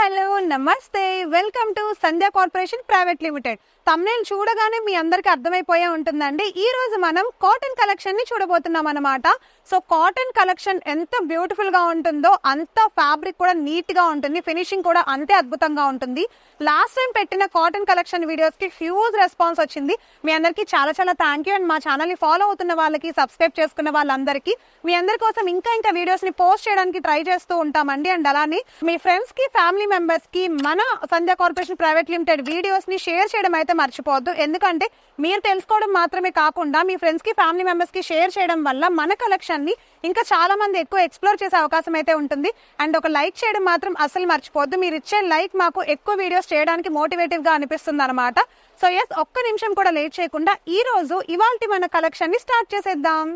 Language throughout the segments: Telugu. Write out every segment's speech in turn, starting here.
హలో నమస్తే. Welcome to Sandhya corporation private limited. Thumbnail చూడగానే మీ అందరికి అర్థమైపోయే ఉంటుందండి. ఈ రోజు మనం కాటన్ కలెక్షన్ని చూడబోతున్నాం అనమాట సో కాటన్ కలెక్షన్ ఎంత బ్యూటిఫుల్గా ఉంటుందో అంత ఫ్యాబ్రిక్ కూడా నీట్గా ఉంటుంది ఫినిషింగ్ కూడా అంతే అద్భుతంగా ఉంటుంది. లాస్ట్ టైం పెట్టిన కాటన్ కలెక్షన్ వీడియోస్కి హ్యూజ్ రెస్పాన్స్ వచ్చింది. మీ అందరికీ చాలా చాలా థ్యాంక్ యూ అండ్ మా ఛానల్ని ఫాలో అవుతున్న వాళ్ళకి సబ్స్క్రైబ్ చేసుకున్న వాళ్ళందరికీ. మీ అందరి కోసం ఇంకా ఇంకా వీడియోస్ని పోస్ట్ చేయడానికి ట్రై చేస్తూ ఉంటామండి. అండ్ అలానే మీ ఫ్రెండ్స్కి ఫ్యామిలీ మెంబర్స్కి మన సంధ్యా కార్పొరేషన్ ప్రైవేట్ లిమిటెడ్ వీడియోస్ని షేర్ చేయడం అయితే మర్చిపోవద్దు. ఎందుకంటే మీరు తెలుసుకోవడం మాత్రమే కాకుండా మీ ఫ్రెండ్స్కి ఫ్యామిలీ మెంబర్స్కి షేర్ చేయడం వల్ల మన కలెక్షన్ని ఇంకా చాలా మంది ఎక్కువ ఎక్స్ప్లోర్ చేసే అవకాశం అయితే ఉంటుంది. అండ్ ఒక లైక్ చేయడం మాత్రం అసలు మర్చిపోద్దు మీరు ఇచ్చే లైక్ మాకు ఎక్కువ వీడియోస్ చేయడానికి మోటివేటివ్గా అనిపిస్తుంది అనమాట సో ఎస్ ఒక్క నిమిషం కూడా లేట్ చేయకుండా ఈ రోజు ఇవాల్టి మన కలెక్షన్ని స్టార్ట్ చేసేద్దాం.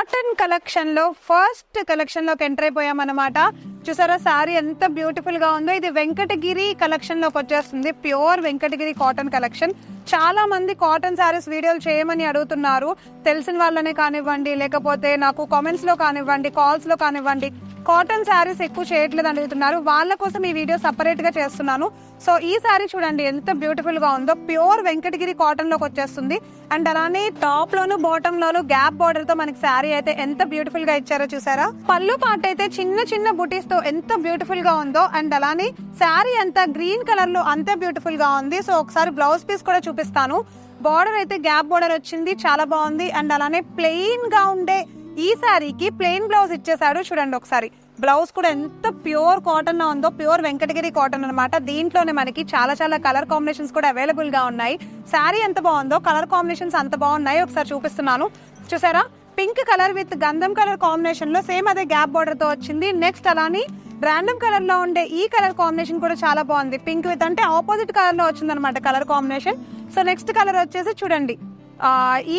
కాటన్ కలెక్షన్లో ఫస్ట్ కలెక్షన్లోకి ఎంటర్ అయిపోయామన్నమాట. చూసారా సారీ ఎంత బ్యూటిఫుల్గా ఉందో. ఇది వెంకటగిరి కలెక్షన్లోకి వచ్చేస్తుంది. Pure Venkatagiri cotton collection. చాలా మంది కాటన్ శారీస్ వీడియోలు చేయమని అడుగుతున్నారు. తెలిసిన వాళ్ళనే కానివ్వండి లేకపోతే నాకు కామెంట్స్లో కానివ్వండి కాల్స్లో కానివ్వండి కాటన్ శారీస్ ఎక్కువ చేయట్లేదు అని అడుగుతున్నారు వాళ్ళ కోసం ఈ వీడియో సపరేట్గా చేస్తున్నాను. సో ఈ శారీ చూడండి ఎంత బ్యూటిఫుల్గా ఉందో. ప్యూర్ వెంకటగిరి కాటన్లోకి వచ్చేస్తుంది. అండ్ అలానే టాప్ లోను బాటమ్ లోను గ్యాప్ బార్డర్తో మనకి శారీ అయితే ఎంత బ్యూటిఫుల్గా ఇచ్చారో చూసారా? పళ్ళు పాట అయితే చిన్న చిన్న బుటీస్తో ఎంత బ్యూటిఫుల్గా ఉందో. అండ్ అలానే శారీ అంతా గ్రీన్ కలర్లో అంత బ్యూటిఫుల్గా ఉంది. సో ఒకసారి బ్లౌజ్ పీస్ కూడా చూపిస్తాను. బార్డర్ అయితే గ్యాప్ బార్డర్ వచ్చింది. చాలా బాగుంది. అండ్ అలానే ప్లెయిన్గా ఉండే ఈ శారీకి ప్లెయిన్ బ్లౌజ్ ఇచ్చేసాడు చూడండి ఒకసారి. బ్లౌజ్ కూడా ఎంత ప్యూర్ కాటన్ ఉందో ప్యూర్ వెంకటగిరి కాటన్ అనమాట దీంట్లోనే మనకి చాలా చాలా కలర్ కాంబినేషన్స్ కూడా అవైలబుల్గా ఉన్నాయి. శారీ ఎంత బాగుందో కలర్ కాంబినేషన్స్ అంత బాగున్నాయి ఒకసారి చూపిస్తున్నాను. చూసారా? పింక్ కలర్ విత్ గంధం కలర్ కాంబినేషన్లో సేమ్ అదే గ్యాప్ బార్డర్తో వచ్చింది. నెక్స్ట్ అలానే రాండమ్ కలర్లో ఉండే ఈ కలర్ కాంబినేషన్ కూడా చాలా బాగుంది. పింక్ విత్ అంటే ఆపోజిట్ కలర్లో వచ్చింది అనమాట colour combination. So next colour వచ్చేసి చూడండి.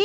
ఈ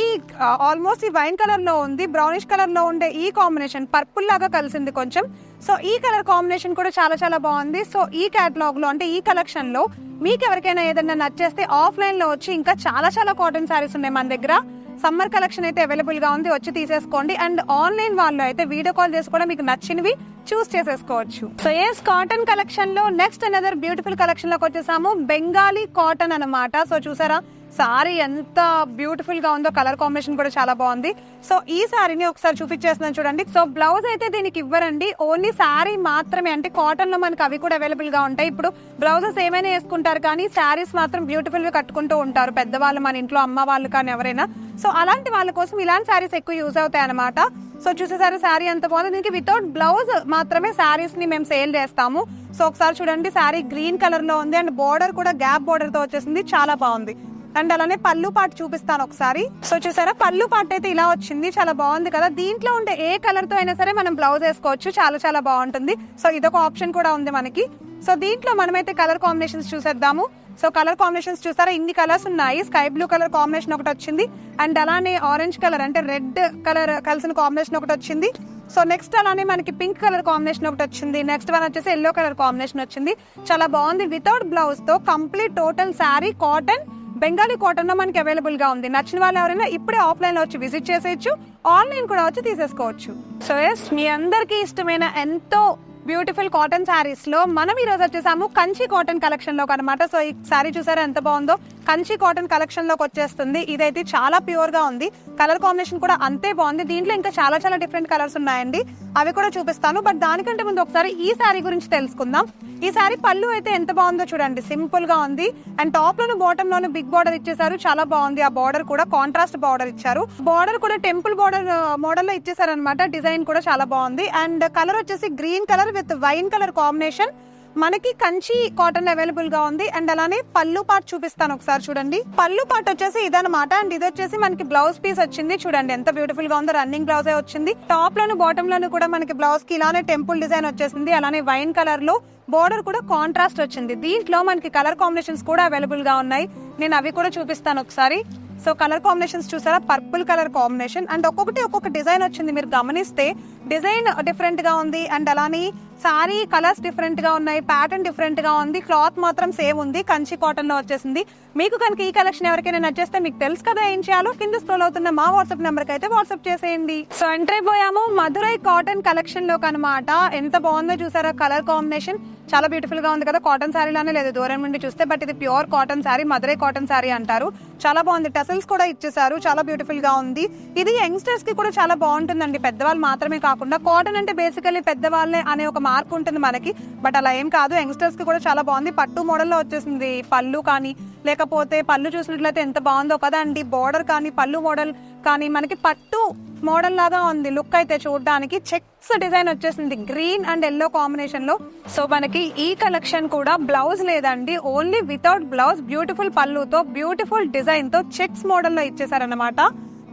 ఆల్మోస్ట్ ఈ వైన్ కలర్లో ఉంది బ్రౌనిష్ కలర్లో ఉండే ఈ కాంబినేషన్ పర్పుల్ లాగా కలిసింది కొంచెం. సో ఈ కలర్ కాంబినేషన్ కూడా చాలా చాలా బాగుంది. సో ఈ కేటలాగ్లో అంటే ఈ కలెక్షన్లో మీకు ఎవరికైనా ఏదైనా నచ్చేస్తే ఆఫ్లైన్లో వచ్చి ఇంకా చాలా చాలా కాటన్ శారీస్ ఉన్నాయి మన దగ్గర. సమ్మర్ కలెక్షన్ అయితే అవైలబుల్గా ఉంది వచ్చి తీసేసుకోండి. అండ్ ఆన్లైన్ వాళ్ళు అయితే వీడియో కాల్ చేసి కూడా మీకు నచ్చినవి చూస్ చేసేసుకోవచ్చు. సో ఎస్ కాటన్ కలెక్షన్లో నెక్స్ట్ అనదర్ బ్యూటిఫుల్ కలెక్షన్లోకి వచ్చేసాము. బెంగాలీ కాటన్ అన్నమాట. సో చూసారా? సారీ ఎంత బ్యూటిఫుల్గా ఉందో కలర్ కాంబినేషన్ కూడా చాలా బాగుంది. సో ఈ సారీని ఒకసారి చూపించేస్తున్నాను చూడండి. సో బ్లౌజ్ అయితే దీనికి ఇవ్వరండి. ఓన్లీ సారీ మాత్రమే అంటే కాటన్లో మనకి అవి కూడా అవైలబుల్గా ఉంటాయి. ఇప్పుడు బ్లౌజెస్ ఏమైనా వేసుకుంటారు కానీ సారీస్ మాత్రం బ్యూటిఫుల్గా కట్టుకుంటూ ఉంటారు. పెద్దవాళ్ళు మన ఇంట్లో అమ్మ వాళ్ళు కానీ ఎవరైనా. సో అలాంటి వాళ్ళ కోసం ఇలాంటి శారీస్ ఎక్కువ యూజ్ అవుతాయి అనమాట సో చూసేసారి శారీ ఎంత బాగుంది. దీనికి వితౌట్ బ్లౌజ్ మాత్రమే శారీస్ని మేము సేల్ చేస్తాము. సో ఒకసారి చూడండి శారీ గ్రీన్ కలర్లో ఉంది. అండ్ బోర్డర్ కూడా గ్యాప్ బోర్డర్తో వచ్చేసింది. చాలా బాగుంది. అండ్ అలానే పళ్ళు పాటు చూపిస్తాను ఒకసారి. సో చూసారా పళ్ళు పాటు అయితే ఇలా వచ్చింది. చాలా బాగుంది కదా. దీంట్లో ఉండే ఏ కలర్తో అయినా సరే మనం బ్లౌజ్ వేసుకోవచ్చు. చాలా చాలా బాగుంటుంది. సో ఇదొక ఆప్షన్ కూడా ఉంది మనకి. సో దీంట్లో మనమైతే కలర్ కాంబినేషన్స్ చూసేద్దాము. సో కలర్ కాంబినేషన్స్ చూసారా ఇన్ని కలర్స్ ఉన్నాయి. స్కై బ్లూ కలర్ కాంబినేషన్ ఒకటి వచ్చింది. అండ్ అలానే ఆరెంజ్ కలర్ అంటే రెడ్ కలర్ కలిసిన కాంబినేషన్ ఒకటి వచ్చింది. సో నెక్స్ట్ అలానే మనకి పింక్ కలర్ కాంబినేషన్ ఒకటి వచ్చింది. నెక్స్ట్ వన్ వచ్చేసి ఎల్లో కలర్ కాంబినేషన్ వచ్చింది. చాలా బాగుంది. Without బ్లౌజ్తో complete total sari cotton Bengali కాటన్లో మనకి అవైలబుల్గా ఉంది. నచ్చిన వాళ్ళు ఎవరైనా ఇప్పుడే ఆఫ్లైన్లో వచ్చి విజిట్ చేసేయచ్చు. ఆన్లైన్ కూడా వచ్చి తీసేసుకోవచ్చు. సో ఎస్ మీ అందరికీ ఇష్టమైన ఎంతో బ్యూటిఫుల్ కాటన్ శారీస్లో మనం ఈ రోజు వచ్చేసాము కంచి కాటన్ కలెక్షన్లోకి అనమాట సో ఈ శారీ చూసారా ఎంత బాగుందో? కంచి కాటన్ కలెక్షన్లోకి వచ్చేస్తుంది. ఇదైతే చాలా ప్యూర్గా ఉంది. కలర్ కాంబినేషన్ కూడా అంతే బాగుంది. దీంట్లో ఇంకా చాలా చాలా డిఫరెంట్ కలర్స్ ఉన్నాయండి. అవి కూడా చూపిస్తాను. బట్ దానికంటే ముందు ఒకసారి ఈ శారీ గురించి తెలుసుకుందాం. ఈ శారీ పళ్ళు అయితే ఎంత బాగుందో చూడండి. సింపుల్గా ఉంది. అండ్ టాప్ లోను బాటమ్ లోను బిగ్ బార్డర్ ఇచ్చేసారు చాలా బాగుంది. ఆ బార్డర్ కూడా కాంట్రాస్ట్ బార్డర్ ఇచ్చారు. బార్డర్ కూడా టెంపుల్ బార్డర్ మోడల్లో ఇచ్చేసారు అనమాట డిజైన్ కూడా చాలా బాగుంది. అండ్ కలర్ వచ్చేసి green colour with wine colour combination మనకి కంచి కాటన్ అవైలబుల్గా ఉంది. అండ్ అలానే పళ్ళు పార్ట్ చూపిస్తాను ఒకసారి చూడండి. పళ్ళు పార్ట్ వచ్చేసి ఇదనమాట అండ్ ఇది వచ్చేసి మనకి బ్లౌజ్ పీస్ వచ్చింది. చూడండి ఎంత బ్యూటిఫుల్గా ఉందో రన్నింగ్ బ్లౌజ్ వచ్చింది. టాప్ లోను బాటమ్ లోను కూడా మనకి బ్లౌజ్కి ఇలానే టెంపుల్ డిజైన్ వచ్చేసింది. అలానే వైన్ కలర్లో బోర్డర్ కూడా కాంట్రాస్ట్ వచ్చింది. దీంట్లో మనకి కలర్ కాంబినేషన్స్ కూడా అవైలబుల్గా ఉన్నాయి. నేను అవి కూడా చూపిస్తాను ఒకసారి. సో కలర్ కాంబినేషన్స్ చూసారా? పర్పుల్ కలర్ కాంబినేషన్ అండ్ ఒక్కొక్కటి ఒక్కొక్క డిజైన్ వచ్చింది. మీరు గమనిస్తే డిజైన్ డిఫరెంట్గా ఉంది. అండ్ అలానే సారీ కలర్స్ డిఫరెంట్గా ఉన్నాయి ప్యాటర్న్ డిఫరెంట్గా ఉంది క్లాత్ మాత్రం సేమ్ ఉంది కంచి కాటన్లో వచ్చేసింది. మీకు కనుక ఈ కలెక్షన్ ఎవరికైనా నచ్చేస్తే మీకు తెలుసు కదా ఏం చేయాలో కింద స్క్రోల్ అవుతున్న మా వాట్సాప్ నెంబర్కి అయితే వాట్సాప్ చేసేయండి. సో ఎంటర్ అయిపోయాము మధురై కాటన్ కలెక్షన్లో అనమాట ఎంత బాగుందో చూసారా కలర్ కాంబినేషన్ చాలా బ్యూటిఫుల్గా ఉంది కదా కాటన్ సారీ లానే లేదు దూరం నుండి చూస్తే బట్ ఇది pure cotton sari Madurai cotton sari అంటారు. చాలా బాగుంది టెసల్స్ కూడా ఇచ్చేసారు చాలా బ్యూటిఫుల్గా ఉంది. ఇది యంగ్స్టర్స్కి కూడా చాలా బాగుంటుందండి పెద్దవాళ్ళు మాత్రమే కాకుండా కాటన్ అంటే బేసికలీ పెద్దవాళ్ళే అనే ఒక మార్క్ ఉంటుంది మనకి బట్ అలా ఏం కాదు. యంగ్స్టర్స్కి కూడా చాలా బాగుంది. పట్టు మోడల్లో వచ్చేసింది. పళ్ళు కానీ లేకపోతే పళ్ళు చూసినట్లయితే ఎంత బాగుందో కదా అండి బోర్డర్ కానీ పళ్ళు మోడల్ కానీ మనకి పట్టు మోడల్ లాగా ఉంది. లుక్ అయితే చూడడానికి చెక్స్ డిజైన్ వచ్చేసింది. గ్రీన్ అండ్ ఎల్లో కాంబినేషన్లో సో మనకి ఈ కలెక్షన్ కూడా బ్లౌజ్ లేదండి. ఓన్లీ వితౌట్ బ్లౌజ్ బ్యూటిఫుల్ పళ్ళుతో బ్యూటిఫుల్ డిజైన్తో చెక్స్ మోడల్లో ఇచ్చేసారనమాట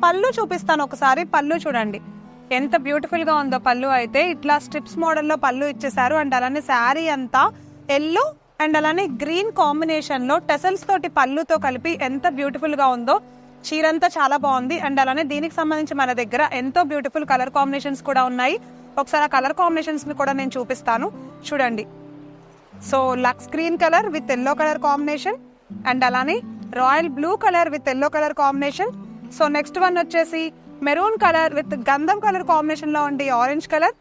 పళ్ళు చూపిస్తాను ఒకసారి. పళ్ళు చూడండి. ఎంత బ్యూటిఫుల్గా ఉందో పళ్ళు అయితే ఇట్లా స్ట్రిప్స్ మోడల్లో పళ్ళు ఇచ్చేసారు అండ్ అలానే శారీ అంతా ఎల్లో అండ్ అలానే గ్రీన్ కాంబినేషన్లో టెసల్స్ తోటి పళ్ళుతో కలిపి ఎంత బ్యూటిఫుల్గా ఉందో చీరంతా చాలా బాగుంది. అండ్ అలానే దీనికి సంబంధించి మన దగ్గర ఎంతో బ్యూటిఫుల్ కలర్ కాంబినేషన్స్ కూడా ఉన్నాయి. ఒకసారి ఆ కలర్ కాంబినేషన్స్ని కూడా నేను చూపిస్తాను. చూడండి. So Lux green colour with yellow colour combination and అలానే royal blue colour with yellow colour combination so next one వచ్చేసి మెరూన్ కలర్ విత్ గంధం కలర్ కాంబినేషన్లో ఉండే orange colour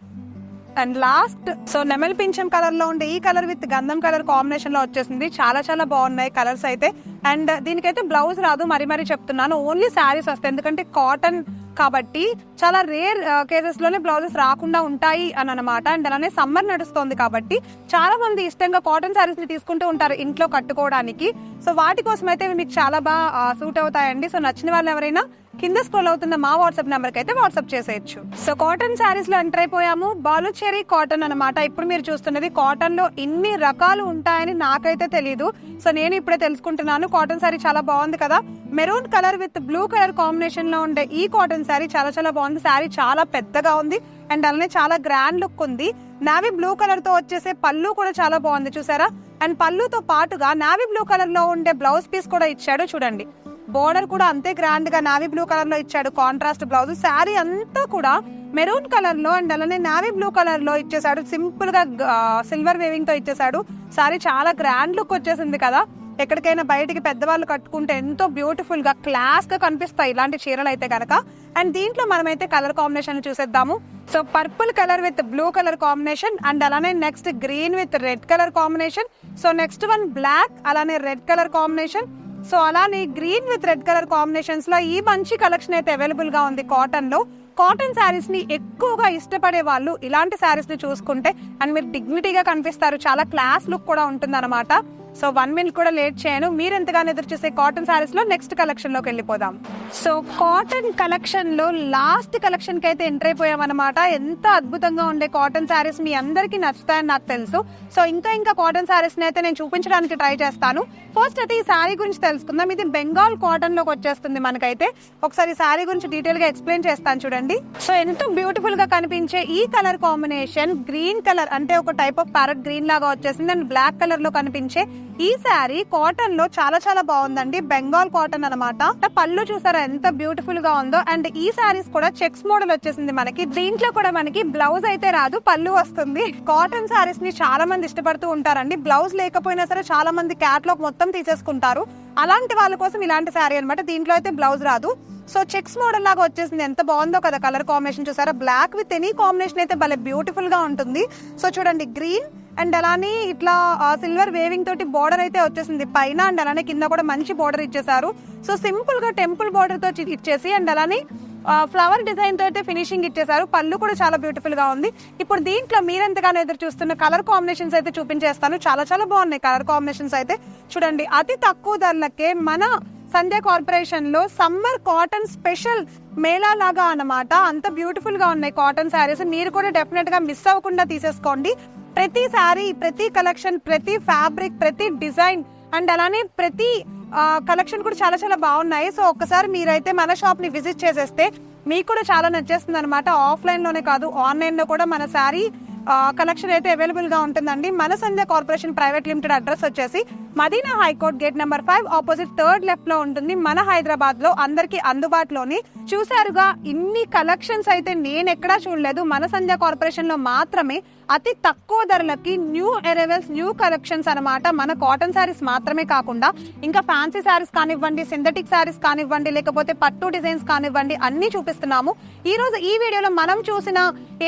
and last so నెమల్ పింఛం కలర్లో ఉండే ఈ కలర్ విత్ గంధం కలర్ కాంబినేషన్లో వచ్చేసింది. చాలా చాలా బాగున్నాయి కలర్స్ అయితే. అండ్ దీనికైతే బ్లౌజ్ రాదు మరి మరీ చెప్తున్నాను. ఓన్లీ శారీస్ వస్తాయి. ఎందుకంటే కాటన్ కాబట్టి చాలా రేర్ కేసెస్ uh, లోనే బ్లౌజెస్ రాకుండా ఉంటాయి అని అనమాట అండ్ అలానే సమ్మర్ నడుస్తోంది కాబట్టి చాలా మంది ఇష్టంగా కాటన్ శారీస్ని తీసుకుంటూ ఉంటారు ఇంట్లో కట్టుకోవడానికి. సో వాటి కోసం అయితే మీకు చాలా బాగా సూట్ uh, అవుతాయండి. సో నచ్చిన వాళ్ళు ఎవరైనా కింద స్క్రోల్ అవుతున్న మా వాట్సాప్ నెంబర్కి అయితే వాట్సాప్ చేసేయచ్చు. సో కాటన్ శారీస్లో ఎంటర్ అయిపోయాము. బాలుచేరి కాటన్ అన్నమాట. ఇప్పుడు మీరు చూస్తున్నది కాటన్లో ఇన్ని రకాలు ఉంటాయని నాకైతే తెలియదు సో నేను ఇప్పుడే తెలుసుకుంటున్నాను. కాటన్ శారీ చాలా బాగుంది కదా. Maroon colour with blue colour కాంబినేషన్లో ఉండే ఈ కాటన్ శారీ చాలా చాలా బాగుంది. శారీ చాలా పెద్దగా ఉంది. అండ్ అలానే చాలా గ్రాండ్ లుక్ ఉంది. నావీ బ్లూ కలర్తో వచ్చేసే పళ్ళు కూడా చాలా బాగుంది. చూసారా? అండ్ పళ్ళుతో పాటుగా నావీ బ్లూ కలర్లో ఉండే బ్లౌజ్ పీస్ కూడా ఇచ్చాడు. చూడండి. బోర్డర్ కూడా అంతే గ్రాండ్గా నావీ బ్లూ కలర్లో ఇచ్చాడు. కాంట్రాస్ట్ బ్లౌజ్ శారీ అంతా కూడా మెరూన్ కలర్లో అండ్ అలానే నావీ బ్లూ కలర్లో ఇచ్చేసాడు సింపుల్గా సిల్వర్ వేవింగ్తో ఇచ్చేసాడు శారీ చాలా గ్రాండ్ లుక్ వచ్చేసింది కదా. ఎక్కడికైనా బయటికి పెద్దవాళ్ళు కట్టుకుంటే ఎంతో బ్యూటిఫుల్గా క్లాస్గా కనిపిస్తాయి ఇలాంటి చీరలు అయితే కనుక అండ్ దీంట్లో మనమైతే కలర్ కాంబినేషన్ చూసేద్దాము. So purple colour with blue colour combination and అలానే next green with red colour combination so next one black అలానే రెడ్ కలర్ కాంబినేషన్ సో అలానే గ్రీన్ విత్ రెడ్ కలర్ కాంబినేషన్స్లో ఈ మంచి కలెక్షన్ అయితే అవైలబుల్గా ఉంది కాటన్లో కాటన్ శారీస్ని ఎక్కువగా ఇష్టపడే వాళ్ళు ఇలాంటి శారీస్ని చూసుకుంటే అండ్ మీరు డిగ్నిటీగా కనిపిస్తారు చాలా క్లాస్ లుక్ కూడా ఉంటుంది సో వన్ మినిట్ కూడా లేట్ చేయను. మీరు ఎంతగానో ఎదురు చూసే కాటన్ శారీస్లో నెక్స్ట్ కలెక్షన్లోకి వెళ్ళిపోదాం. సో కాటన్ కలెక్షన్లో లాస్ట్ కలెక్షన్కి అయితే ఎంటర్ అయిపోయాం అనమాట ఎంత అద్భుతంగా ఉండే కాటన్ శారీస్ మీ అందరికీ నచ్చుతాయని నాకు తెలుసు. సో ఇంకా ఇంకా కాటన్ శారీస్ని అయితే నేను చూపించడానికి ట్రై చేస్తాను. ఫస్ట్ అయితే ఈ శారీ గురించి తెలుసుకుందాం. ఇది బెంగాల్ కాటన్లోకి వచ్చేస్తుంది మనకైతే. ఒకసారి ఈ శారీ గురించి డీటెయిల్గా ఎక్స్ప్లెయిన్ చేస్తాను చూడండి. సో ఎంతో బ్యూటిఫుల్గా కనిపించే ఈ కలర్ కాంబినేషన్ గ్రీన్ కలర్ అంటే ఒక టైప్ ఆఫ్ ప్యారెట్ గ్రీన్ లాగా వచ్చేసింది. అండ్ బ్లాక్ కలర్లో కనిపించే ఈ శారీ కాటన్లో చాలా చాలా బాగుందండి. బెంగాల్ కాటన్ అనమాట పళ్ళు చూసారా ఎంత బ్యూటిఫుల్గా ఉందో. అండ్ ఈ శారీస్ కూడా చెక్స్ మోడల్ వచ్చేసింది మనకి. దీంట్లో కూడా మనకి బ్లౌజ్ అయితే రాదు పళ్ళు వస్తుంది. కాటన్ శారీస్ని చాలా మంది ఇష్టపడుతూ ఉంటారండి. బ్లౌజ్ లేకపోయినా సరే చాలా మంది క్యాట్లాగ్ మొత్తం తీసేసుకుంటారు. అలాంటి వాళ్ళ కోసం ఇలాంటి శారీ అనమాట దీంట్లో అయితే బ్లౌజ్ రాదు. సో చెక్స్ మోడల్ లాగా వచ్చేసింది. ఎంత బాగుందో కదా కలర్ కాంబినేషన్ చూసారా? బ్లాక్ విత్ ఎనీ కాంబినేషన్ అయితే భలే బ్యూటిఫుల్గా ఉంటుంది. సో చూడండి గ్రీన్ అండ్ అలానే ఇట్లా సిల్వర్ వేవింగ్ తోటి బార్డర్ అయితే వచ్చేసింది. పైన అండ్ అలానే కింద కూడా మంచి బార్డర్ ఇచ్చేసారు సో సింపుల్గా టెంపుల్ బార్డర్తో ఇచ్చేసి అండ్ అలానే ఫ్లవర్ డిజైన్తో అయితే ఫినిషింగ్ ఇచ్చేసారు పళ్ళు కూడా చాలా బ్యూటిఫుల్గా ఉంది. ఇప్పుడు దీంట్లో మీరెంతగానో ఎదురు చూస్తున్న కలర్ కాంబినేషన్స్ అయితే చూపించేస్తాను. చాలా చాలా బాగున్నాయి కలర్ కాంబినేషన్స్ అయితే. చూడండి అతి తక్కువ ధరలకే మన సంధ్య కార్పొరేషన్లో సమ్మర్ కాటన్ స్పెషల్ మేళా లాగా అన్నమాట. అంత బ్యూటిఫుల్గా ఉన్నాయి కాటన్ శారీస్ మీరు కూడా డెఫినెట్గా మిస్ అవ్వకుండా తీసేసుకోండి. ప్రతి శారీ ప్రతి కలెక్షన్ ప్రతి ఫ్యాబ్రిక్ ప్రతి డిజైన్ అండ్ అలానే ప్రతి కలెక్షన్ కూడా చాలా చాలా బాగున్నాయి. సో ఒక్కసారి మీరైతే మన షాప్ని విజిట్ చేసేస్తే మీకు కూడా చాలా నచ్చేస్తుంది అనమాట ఆఫ్లైన్లోనే కాదు ఆన్లైన్లో కూడా మన శారీ కలెక్షన్ అయితే అవైలబుల్గా ఉంటుందండి. మన Sandhya corporation private limited address వచ్చేసి Madina high court gate number five opposite third లెఫ్ట్లో ఉంటుంది. మన హైదరాబాద్లో అందరికి అందుబాటులోని. చూసారుగా ఇన్ని కలెక్షన్స్ అయితే నేను ఎక్కడా చూడలేదు. మన సంధ్య కార్పొరేషన్లో మాత్రమే అతి తక్కువ ధరలకి న్యూ అరైవల్స్ న్యూ కలెక్షన్స్ అన్నమాట. మన కాటన్ శారీస్ మాత్రమే కాకుండా ఇంకా ఫ్యాన్సీ శారీస్ కానివ్వండి సింథటిక్ శారీస్ కానివ్వండి లేకపోతే పట్టు డిజైన్స్ కానివ్వండి అన్ని చూపిస్తున్నాము. ఈ రోజు ఈ వీడియోలో మనం చూసిన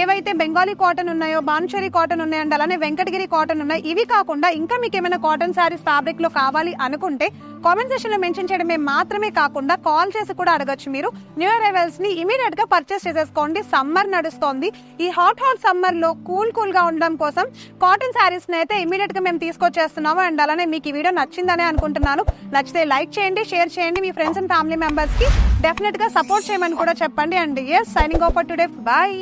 ఏవైతే బెంగాలీ కాటన్ ఉన్నాయో బాన్షరీ కాటన్ ఉన్నాయండి అలానే వెంకటగిరి కాటన్ ఉన్నాయి ఇవి కాకుండా ఇంకా మీకు ఏమైనా కాటన్ శారీస్ ఫ్యాబ్రిక్లో కావాలి అనుకుంటే కామెంట్ సెక్షన్లో మెన్షన్ చేయడమే మాత్రమే కాకుండా కాల్ చేసి కూడా అడగచ్చు మీరు. న్యూ అరైవల్స్ని ఇమీడియట్గా పర్చేస్ చేసేసుకోండి. సమ్మర్ నడుస్తోంది. ఈ హాట్ హాట్ సమ్మర్లో కూల్ కూల్గా ఉండడం కోసం కాటన్ శారీస్ని అయితే ఇమీడియట్గా మేము తీసుకొచ్చేస్తున్నాము. అండ్ అలానే మీకు ఈ వీడియో నచ్చిందనే అనుకుంటున్నాను. నచ్చితే లైక్ చేయండి షేర్ చేయండి. మీ ఫ్రెండ్స్ అండ్ ఫ్యామిలీ మెంబర్స్కి డెఫినెట్గా సపోర్ట్ చేయమని కూడా చెప్పండి. And yes signing off today bye